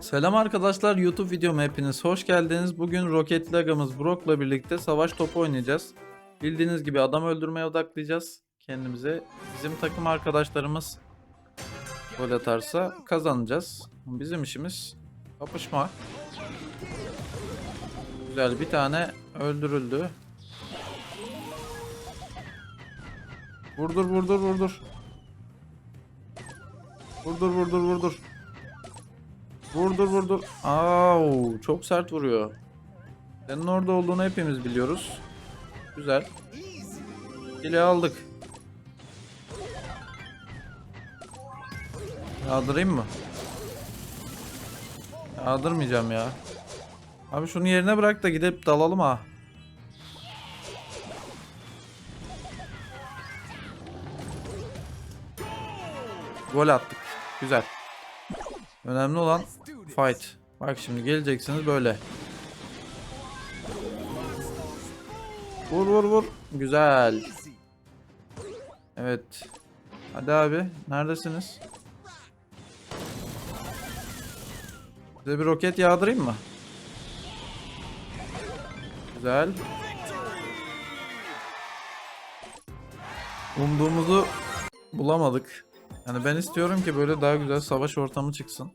Selam arkadaşlar YouTube videoma hepiniz hoş geldiniz. Bugün roketli agamız Brock'la birlikte savaş topu oynayacağız. Bildiğiniz gibi adam öldürmeye odaklayacağız kendimize. Bizim takım arkadaşlarımız gol atarsa kazanacağız. Bizim işimiz kapışma. Güzel bir tane öldürüldü. Vurdur vurdur vurdur. Vurdur vurdur vurdur. Vurdur vurdur. Au, çok sert vuruyor. Senin orada olduğunu hepimiz biliyoruz. Güzel. Dili aldık. Yağdırayım mı? Yağdırmayacağım ya. Abi şunu yerine bırak da gidip dalalım ha. Gol attık. Güzel. Önemli olan fight. Bak şimdi geleceksiniz böyle. Vur vur vur. Güzel. Evet. Hadi abi. Neredesiniz? Size bir roket yağdırayım mı? Güzel. Umduğumuzu bulamadık. Yani ben istiyorum ki böyle daha güzel savaş ortamı çıksın.